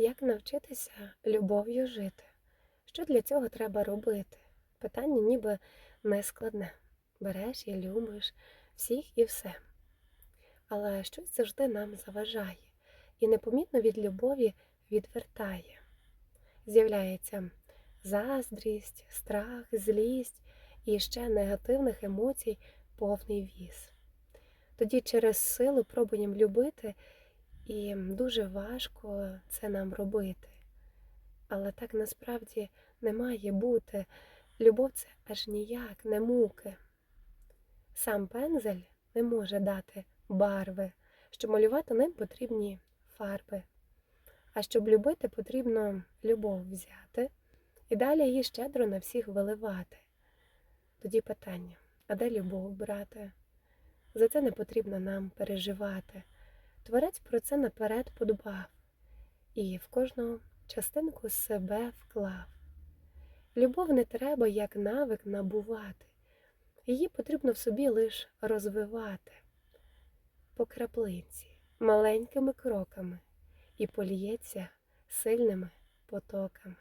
Як навчитися любов'ю жити? Що для цього треба робити? Питання ніби не складне. Береш і любиш всіх і все. Але щось завжди нам заважає і непомітно від любові відвертає. З'являється заздрість, страх, злість і ще негативних емоцій повний віз. Тоді через силу пробуємо любити, і дуже важко це нам робити. Але так насправді не має бути. Любов це аж ніяк не муки. Сам пензель не може дати барви, щоб малювати ним потрібні фарби. А щоб любити, потрібно любов взяти і далі її щедро на всіх виливати. Тоді питання: а де любов брати? За це не потрібно нам переживати. Творець про це наперед подбав і в кожну частинку себе вклав. Любов не треба як навик набувати, її потрібно в собі лиш розвивати по краплинці, маленькими кроками і поліється сильними потоками.